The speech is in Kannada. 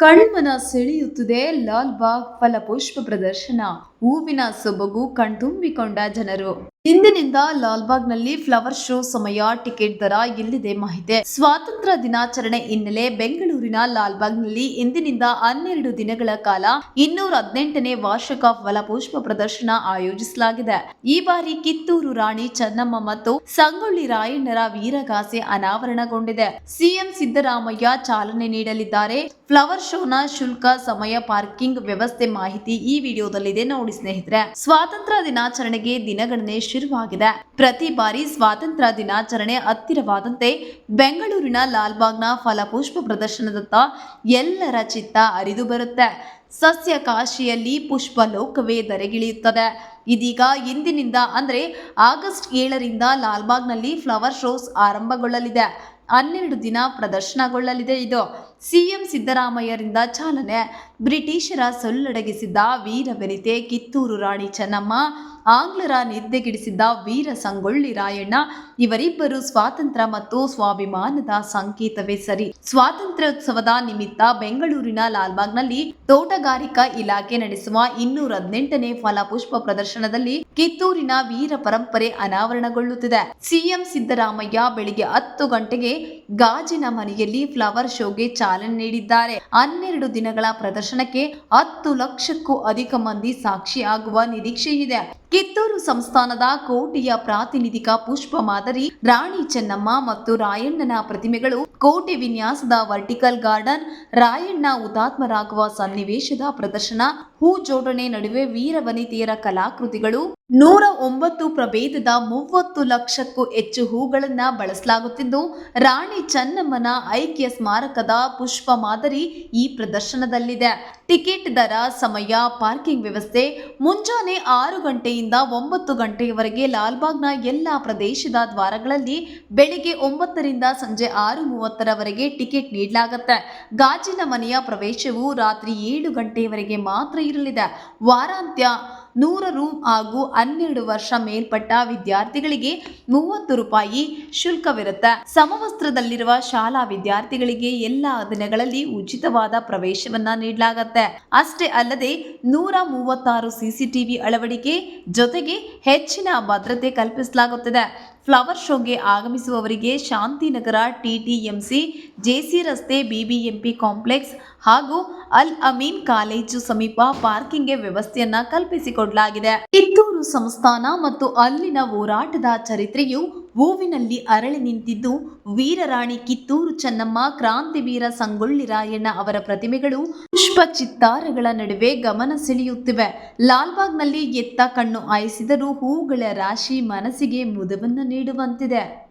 ಕಣ್ಮನ ಸೆಳೆಯುತ್ತಿದೆ ಲಾಲ್ ಬಾಗ್ ಫಲಪುಷ್ಪ ಪ್ರದರ್ಶನ. ಹೂವಿನ ಸೊಬಗು ಕಣ್ತುಂಬಿಕೊಂಡ ಜನರು. ಇಂದಿನಿಂದ ಲಾಲ್ಬಾಗ್ನಲ್ಲಿ ಫ್ಲವರ್ ಶೋ ಸಮಯ, ಟಿಕೆಟ್ ದರ ಇಲ್ಲಿದೆ ಮಾಹಿತಿ. ಸ್ವಾತಂತ್ರ್ಯ ದಿನಾಚರಣೆ ಹಿನ್ನೆಲೆ ಬೆಂಗಳೂರಿನ ಲಾಲ್ಬಾಗ್ನಲ್ಲಿ ಇಂದಿನಿಂದ ಹನ್ನೆರಡು ದಿನಗಳ ಕಾಲ ಇನ್ನೂರ ಹದಿನೆಂಟನೇ ವಾರ್ಷಿಕ ಫಲಪುಷ್ಪ ಪ್ರದರ್ಶನ ಆಯೋಜಿಸಲಾಗಿದೆ. ಈ ಬಾರಿ ಕಿತ್ತೂರು ರಾಣಿ ಚೆನ್ನಮ್ಮ ಮತ್ತು ಸಂಗೊಳ್ಳಿ ರಾಯಣ್ಣರ ವೀರಗಾಸೆ ಅನಾವರಣಗೊಂಡಿದೆ. ಸಿಎಂ ಸಿದ್ದರಾಮಯ್ಯ ಚಾಲನೆ ನೀಡಲಿದ್ದಾರೆ. ಫ್ಲವರ್ ಶೋನ ಶುಲ್ಕ, ಸಮಯ, ಪಾರ್ಕಿಂಗ್ ವ್ಯವಸ್ಥೆ ಮಾಹಿತಿ ಈ ವಿಡಿಯೋದಲ್ಲಿದೆ ನೋಡಿ ಸ್ನೇಹಿತರೆ. ಸ್ವಾತಂತ್ರ್ಯ ದಿನಾಚರಣೆಗೆ ದಿನಗಣನೆ ಶುರುವಾಗಿದೆ. ಪ್ರತಿ ಬಾರಿ ಸ್ವಾತಂತ್ರ್ಯ ದಿನಾಚರಣೆ ಹತ್ತಿರವಾದಂತೆ ಬೆಂಗಳೂರಿನ ಲಾಲ್ಬಾಗ್ನ ಫಲಪುಷ್ಪ ಪ್ರದರ್ಶನದತ್ತ ಎಲ್ಲರ ಚಿತ್ತ ಅರಿದು ಬರುತ್ತೆ. ಸಸ್ಯ ಕಾಶಿಯಲ್ಲಿ ಪುಷ್ಪ ಲೋಕವೇ ಧರೆಗಿಳಿಯುತ್ತದೆ. ಇದೀಗ ಇಂದಿನಿಂದ ಅಂದ್ರೆ ಆಗಸ್ಟ್ ಏಳರಿಂದ ಲಾಲ್ಬಾಗ್ನಲ್ಲಿ ಫ್ಲವರ್ ಶೋಸ್ ಆರಂಭಗೊಳ್ಳಲಿದೆ. ಹನ್ನೆರಡು ದಿನ ಪ್ರದರ್ಶನಗೊಳ್ಳಲಿದೆ ಇದು. ಸಿಎಂ ಸಿದ್ದರಾಮಯ್ಯರಿಂದ ಚಾಲನೆ. ಬ್ರಿಟಿಷರ ಸೊಲ್ಲಡಗಿಸಿದ್ದ ವೀರವನಿತೆ ಕಿತ್ತೂರು ರಾಣಿ ಚೆನ್ನಮ್ಮ, ಆಂಗ್ಲರ ನಿದ್ದೆಗಿಡಿಸಿದ್ದ ವೀರ ಸಂಗೊಳ್ಳಿ ರಾಯಣ್ಣ, ಇವರಿಬ್ಬರು ಸ್ವಾತಂತ್ರ್ಯ ಮತ್ತು ಸ್ವಾಭಿಮಾನದ ಸಂಕೇತವೇ ಸರಿ. ಸ್ವಾತಂತ್ರ್ಯೋತ್ಸವದ ನಿಮಿತ್ತ ಬೆಂಗಳೂರಿನ ಲಾಲ್ಬಾಗ್ನಲ್ಲಿ ತೋಟಗಾರಿಕಾ ಇಲಾಖೆ ನಡೆಸುವ ಇನ್ನೂರ ಹದಿನೆಂಟನೇ ಫಲಪುಷ್ಪ ಪ್ರದರ್ಶನದಲ್ಲಿ ಕಿತ್ತೂರಿನ ವೀರ ಪರಂಪರೆ ಅನಾವರಣಗೊಳ್ಳುತ್ತಿದೆ. ಸಿಎಂ ಸಿದ್ದರಾಮಯ್ಯ ಬೆಳಿಗ್ಗೆ ಹತ್ತು ಗಂಟೆಗೆ ಗಾಜಿನ ಮನೆಯಲ್ಲಿ ಫ್ಲವರ್ ಶೋಗೆ ಚಾಲನೆ ನೀಡಿದ್ದಾರೆ. ಹನ್ನೆರಡು ದಿನಗಳ ಪ್ರದರ್ಶನಕ್ಕೆ ಹತ್ತು ಲಕ್ಷಕ್ಕೂ ಅಧಿಕ ಮಂದಿ ಸಾಕ್ಷಿಯಾಗುವ ನಿರೀಕ್ಷೆ ಇದೆ. ಕಿತ್ತೂರು ಸಂಸ್ಥಾನದ ಕೋಟೆಯ ಪ್ರಾತಿನಿಧಿಕ ಪುಷ್ಪ ಮಾದರಿ ರಾಣಿ ಚೆನ್ನಮ್ಮ ಮತ್ತು ರಾಯಣ್ಣನ ಪ್ರತಿಮೆಗಳು ಕೋಟೆ ವಿನ್ಯಾಸದ ವರ್ಟಿಕಲ್ ಗಾರ್ಡನ್, ರಾಯಣ್ಣ ಹುತಾತ್ಮರಾಗುವ ಸನ್ನಿವೇಶದ ಪ್ರದರ್ಶನ, ಹೂ ಜೋಡಣೆ ನಡುವೆ ವೀರ ವನಿತೆಯರ ಕಲಾಕೃತಿಗಳು ನೂರ ಒಂಬತ್ತು ಪ್ರಭೇದದ ಮೂವತ್ತು ಲಕ್ಷಕ್ಕೂ ಹೆಚ್ಚು ಹೂಗಳನ್ನು ಬಳಸಲಾಗುತ್ತಿದ್ದು, ರಾಣಿ ಚೆನ್ನಮ್ಮನ ಐಕ್ಯ ಸ್ಮಾರಕದ ಪುಷ್ಪ ಮಾದರಿ ಈ ಪ್ರದರ್ಶನದಲ್ಲಿದೆ. ಟಿಕೆಟ್ ದರ, ಸಮಯ, ಪಾರ್ಕಿಂಗ್ ವ್ಯವಸ್ಥೆ, ಮುಂಜಾನೆ ಆರು ಗಂಟೆಯಿಂದ ಒಂಬತ್ತು ಗಂಟೆಯವರೆಗೆ ಲಾಲ್ಬಾಗ್ನ ಎಲ್ಲ ಪ್ರದೇಶದ ದ್ವಾರಗಳಲ್ಲಿ ಬೆಳಿಗ್ಗೆ ಒಂಬತ್ತರಿಂದ ಸಂಜೆ ಆರು ಮೂವತ್ತರವರೆಗೆ ಟಿಕೆಟ್ ನೀಡಲಾಗುತ್ತೆ. ಗಾಜಿನ ಮನೆಯ ಪ್ರವೇಶವು ರಾತ್ರಿ ಏಳು ಗಂಟೆಯವರೆಗೆ ಮಾತ್ರ ಇರಲಿದೆ. ವಾರಾಂತ್ಯ ನೂರ ರೂಮ್ ಹಾಗೂ ಹನ್ನೆರಡು ವರ್ಷ ಮೇಲ್ಪಟ್ಟ ವಿದ್ಯಾರ್ಥಿಗಳಿಗೆ ಮೂವತ್ತು ರೂಪಾಯಿ ಶುಲ್ಕವಿರುತ್ತೆ. ಸಮವಸ್ತ್ರದಲ್ಲಿರುವ ಶಾಲಾ ವಿದ್ಯಾರ್ಥಿಗಳಿಗೆ ಎಲ್ಲ ದಿನಗಳಲ್ಲಿ ಉಚಿತವಾದ ಪ್ರವೇಶವನ್ನ ನೀಡಲಾಗತ್ತೆ. ಅಷ್ಟೇ ಅಲ್ಲದೆ ನೂರ ಮೂವತ್ತಾರು ಸಿಸಿಟಿವಿ ಅಳವಡಿಕೆ ಜೊತೆಗೆ ಹೆಚ್ಚಿನ ಭದ್ರತೆ ಕಲ್ಪಿಸಲಾಗುತ್ತದೆ. ಫ್ಲವರ್ ಶೋಗೆ ಆಗಮಿಸುವವರಿಗೆ ಶಾಂತಿನಗರ ಟಿಟಿಎಂಸಿ, ಜೆಸಿ ರಸ್ತೆ, ಬಿಬಿಎಂಪಿ ಕಾಂಪ್ಲೆಕ್ಸ್ ಹಾಗೂ ಅಲ್ ಅಮೀನ್ ಕಾಲೇಜು ಸಮೀಪ ಪಾರ್ಕಿಂಗ್ಗೆ ವ್ಯವಸ್ಥೆಯನ್ನ ಕಲ್ಪಿಸಿಕೊಡಲಾಗಿದೆ. ಕಿತ್ತೂರು ಸಂಸ್ಥಾನ ಮತ್ತು ಅಲ್ಲಿನ ಹೋರಾಟದ ಚರಿತ್ರೆಯು ಹೂವಿನಲ್ಲಿ ಅರಳಿ ನಿಂತಿದ್ದು ವೀರರಾಣಿ ಕಿತ್ತೂರು ಚೆನ್ನಮ್ಮ, ಕ್ರಾಂತಿವೀರ ಸಂಗೊಳ್ಳಿ ರಾಯಣ್ಣ ಅವರ ಪ್ರತಿಮೆಗಳು ಪುಷ್ಪ ಚಿತ್ತಾರಗಳ ನಡುವೆ ಗಮನ ಸೆಳೆಯುತ್ತಿವೆ. ಲಾಲ್ಬಾಗ್ನಲ್ಲಿ ಎತ್ತ ಕಣ್ಣು ಆಯಿಸಿದರೂ ಹೂಗಳ ರಾಶಿ ಮನಸ್ಸಿಗೆ ಮುದವನ್ನು ನೀಡುವಂತಿದೆ.